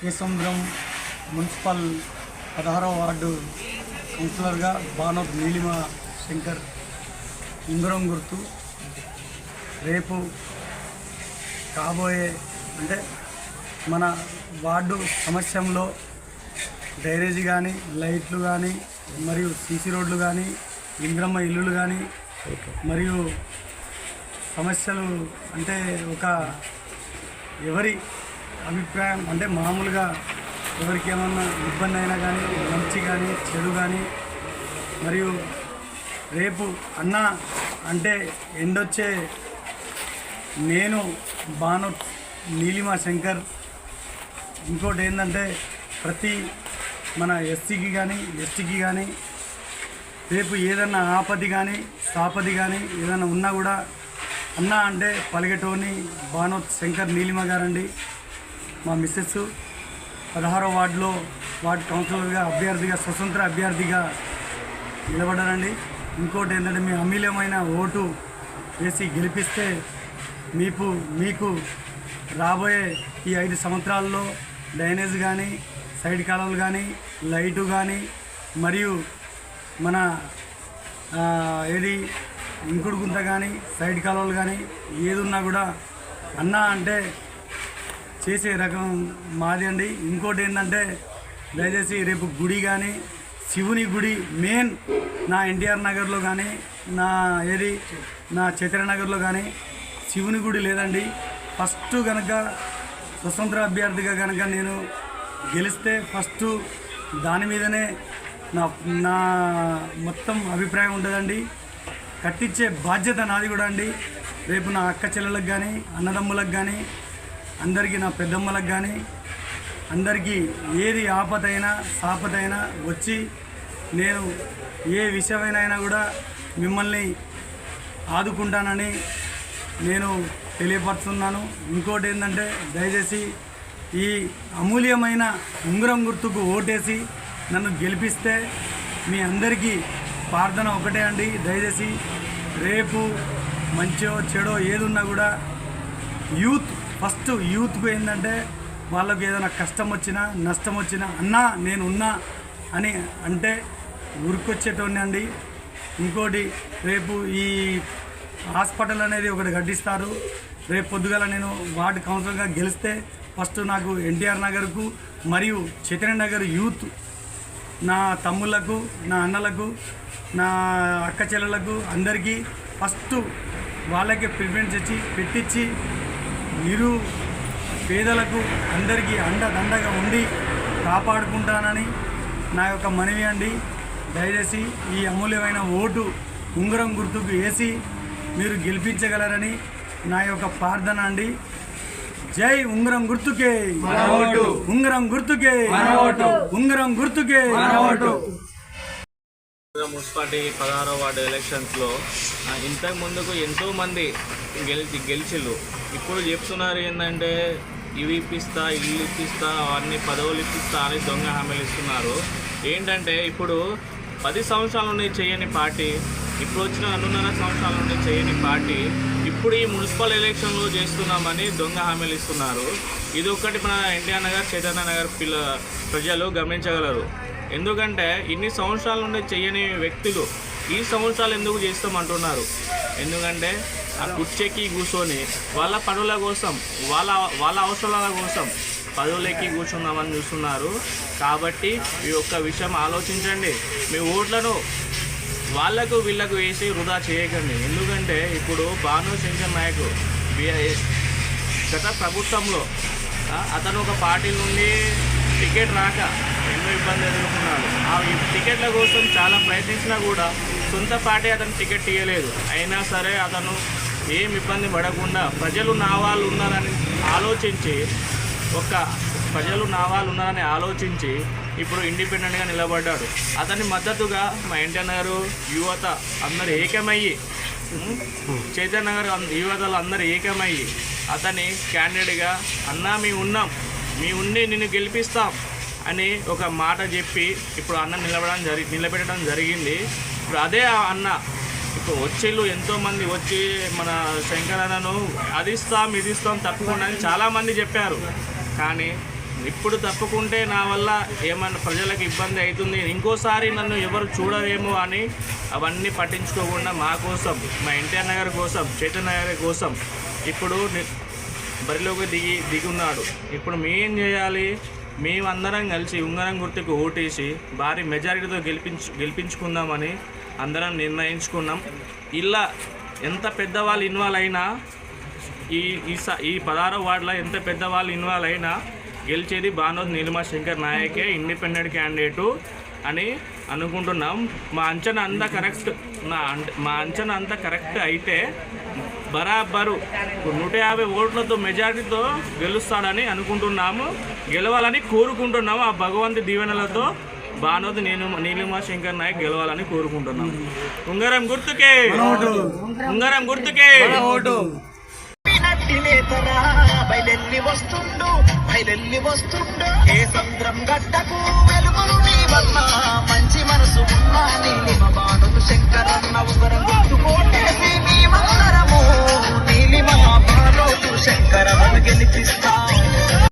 Kesamudram municipal పదహారవ ward కౌన్సిలర్గా బానోత్ నీలిమ శంకర్. ఇంగురం గుర్తు. రేపు కాబోయే అంటే మన వార్డు సమస్యంలో డ్రైనేజీ కానీ లైట్లు కానీ మరియు సీసీ రోడ్లు కానీ ఇంద్రమ్మ ఇల్లులు కానీ మరియు సమస్యలు అంటే ఒక ఎవరి అభిప్రాయం అంటే మామూలుగా ఎవరికి ఏమన్నా ఇబ్బంది అయినా కానీ మంచి కానీ చెడు కానీ మరియు రేపు అన్న అంటే ఎండొచ్చే నేను బాను నీలిమ శంకర్ ఇంకోటి ఏంటంటే ప్రతి మన ఎస్సీకి కానీ ఎస్టీకి కానీ రేపు ఏదన్నా ఆపది కానీ సాపది కానీ ఏదైనా ఉన్నా కూడా అన్న అంటే పలిగటోని బానోత్ శంకర్ నీలిమ గారండి. మా మిస్సెస్ పదహారో వార్డులో వార్డు కౌన్సిలర్గా అభ్యర్థిగా స్వతంత్ర అభ్యర్థిగా నిలబడ్డారండి. ఇంకోటి ఏంటంటే మీ అమూల్యమైన ఓటు వేసి గెలిపిస్తే మీకు మీకు రాబోయే ఈ ఐదు సంవత్సరాల్లో డ్రైనేజ్ కానీ సైడ్ కాలువలు కానీ లైటు కానీ మరియు మన ఏది ఇంకుడు గుంత కానీ సైడ్ కాలువలు కానీ ఏదున్నా కూడా అన్నా అంటే చేసే రకం మాది అండి. ఇంకోటి ఏంటంటే దయచేసి రేపు గుడి కానీ శివుని గుడి మెయిన్ నా ఎన్టీఆర్ నగర్లో కానీ నా ఏది నా చైతన్య నగర్లో కానీ శివుని గుడి లేదండి. ఫస్ట్ కనుక స్వతంత్ర అభ్యర్థిగా కనుక నేను గెలిస్తే ఫస్ట్ దాని మీదనే నా నా మొత్తం అభిప్రాయం ఉంటుందండి. కట్టించే బాధ్యత నాది కూడా అండి. రేపు నా అక్క చెల్లెలకు కానీ అన్నదమ్ములకు కానీ అందరికీ నా పెద్దమ్మలకు కానీ అందరికీ ఏది ఆపదైనా సాపదైనా వచ్చి నేను ఏ విషయమైనా కూడా మిమ్మల్ని ఆదుకుంటానని నేను తెలియపరుస్తున్నాను. ఇంకోటి ఏంటంటే దయచేసి ఈ అమూల్యమైన ఉంగరం గుర్తుకు ఓటేసి నన్ను గెలిపిస్తే మీ అందరికీ ప్రార్థన ఒకటే అండి. దయచేసి రేపు మంచో చెడో ఏదున్నా కూడా యూత్ ఫస్ట్ యూత్కు ఏంటంటే వాళ్ళకు ఏదైనా కష్టం వచ్చినా నష్టం వచ్చినా అన్నా నేను ఉన్నా అని అంటే ఉరికొచ్చేటోని అండి. ఇంకోటి రేపు ఈ హాస్పిటల్ అనేది ఒకటి గడ్డిస్తారు రేపు పొద్దుగల నేను వార్డు కౌన్సిలర్గా గెలిస్తే ఫస్ట్ నాకు ఎన్టీఆర్ నగర్కు మరియు చైతన్య నగర్ యూత్ నా తమ్ముళ్ళకు నా అన్నలకు నా అక్క చెల్లెలకు అందరికీ ఫస్ట్ వాళ్ళకే ప్రిఫరెన్స్ ఇచ్చి పెట్టించి ఇరు పేదలకు అందరికీ అండదండగా ఉండి కాపాడుకుంటానని నా యొక్క మనవి అండి. దయచేసి ఈ అమూల్యమైన ఓటు ఉంగరం గుర్తుకు వేసి మీరు గెలిపించగలరని నా యొక్క ప్రార్థన అండి. జై ఉంగరం గుర్తుకే. ఉంగరం గుర్తుకే. ఉంగరం గుర్తుకే. మున్సిపాలిటీ పదహారో వార్డు ఎలక్షన్స్లో ఇంతకు ముందుకు ఎంతో మంది గెలిచి గెలిచిళ్ళు. ఇప్పుడు చెప్తున్నారు ఏంటంటే ఇవి ఇప్పిస్తా ఇల్లు ఇప్పిస్తా అన్ని పదవులు ఇప్పిస్తా అని దొంగ హామీలు ఇస్తున్నారు. ఏంటంటే ఇప్పుడు పది సంవత్సరాల నుండి చేయని పార్టీ ఇప్పుడు వచ్చిన రెండున్నర సంవత్సరాల నుండి చేయని పార్టీ ఇప్పుడు ఈ మున్సిపల్ ఎలక్షన్లో చేస్తున్నామని దొంగ హామీలు ఇస్తున్నారు. ఇది ఒక్కటి మన ఎన్టీఆర్ నగర్ చైతన్య నగర్ పిల్ల ప్రజలు గమనించగలరు. ఎందుకంటే ఇన్ని సంవత్సరాల నుండి చేయని వ్యక్తులు ఈ సంవత్సరాలు ఎందుకు చేస్తామంటున్నారు? ఎందుకంటే ఆ కుర్చెక్కి కూర్చొని వాళ్ళ పనుల కోసం వాళ్ళ వాళ్ళ అవసరాల కోసం పదవులెక్కి కూర్చుందామని చూస్తున్నారు. కాబట్టి ఈ యొక్క విషయం ఆలోచించండి. మీ ఓట్లను వాళ్ళకు వీళ్ళకు వేసి వృధా చేయకండి. ఎందుకంటే ఇప్పుడు భాను శంకర్ నాయక్ బి- గత ప్రభుత్వంలో అతను ఒక పార్టీ నుండి టికెట్ రాక ఇబ్బంది ఎదుర్కొన్నాడు. ఆ టికెట్ల కోసం చాలా ప్రయత్నించినా కూడా సొంత పార్టీ అతను టికెట్ ఇవ్వలేదు అయినా సరే అతను ఏం ఇబ్బంది పడకుండా ప్రజలు నా వాళ్ళు ఉన్నారని ఆలోచించి ఒక ప్రజలు నా వాళ్ళు ఉన్నారని ఆలోచించి ఇప్పుడు ఇండిపెండెంట్గా నిలబడ్డాడు. అతని మద్దతుగా మా ఎన్టీఆర్ నగరు యువత అందరు ఏకమయ్యి చైతన్య నగర్ యువతలు అందరూ ఏకమయ్యి అతని క్యాండిడేట్గా అన్నా మీ ఉన్నాం. మీ ఉండి నిన్ను గెలిపిస్తాం. అని ఒక మాట చెప్పి ఇప్పుడు అన్న నిలబడడం జరి నిలబెట్టడం జరిగింది. ఇప్పుడు అదే ఆ అన్న ఇప్పుడు వచ్చేళ్ళు ఎంతోమంది వచ్చి మన శంకరన్నను అదిస్తాం అది ఇస్తాం ఇది ఇస్తాం తప్పకుండా అని చాలామంది చెప్పారు. కానీ ఇప్పుడు తప్పుకుంటే నా వల్ల ఏమన్నా ప్రజలకు ఇబ్బంది అవుతుంది ఇంకోసారి నన్ను ఎవరు చూడరేమో అని అవన్నీ పట్టించుకోకుండా మా కోసం మా ఎన్టీఆర్ నగర్ కోసం చైతన్య నగర్ కోసం ఇప్పుడు బరిలోకి దిగి దిగున్నాడు. ఇప్పుడు మేం చేయాలి? మేమందరం కలిసి ఉంగరం గుర్తుకు ఓటేసి భారీ మెజారిటీతో గెలిపించు గెలిపించుకుందామని అందరం నిర్ణయించుకున్నాం. ఇలా ఎంత పెద్దవాళ్ళు ఇన్వాల్వ్ అయినా ఈ ఈ స- ఈ పదహారో వార్డులో ఎంత పెద్దవాళ్ళు ఇన్వాల్వ్ అయినా గెలిచేది బానోద్ నీలిమా శంకర్ నాయకే ఇండిపెండెంట్ క్యాండిడేటు అని అనుకుంటున్నాం. మా అంచనా అంతా కరెక్ట్ నా మా అంచనా అంతా కరెక్ట్ అయితే బరాబరు. నూట యాభై ఓట్లతో మెజారిటీతో గెలుస్తాడని అనుకుంటున్నాము. గెలవాలని కోరుకుంటున్నాము ఆ భగవంతు దీవెనలతో. బానోది నేను నీలిమా శంకర్ నాయక్ గెలవాలని కోరుకుంటున్నాను ఉంగరం గుర్తుకే. ఉంగరం గుర్తుకే. ఓటు వస్తుండు వస్తుండు ఏ సంద్రం గడ్డకు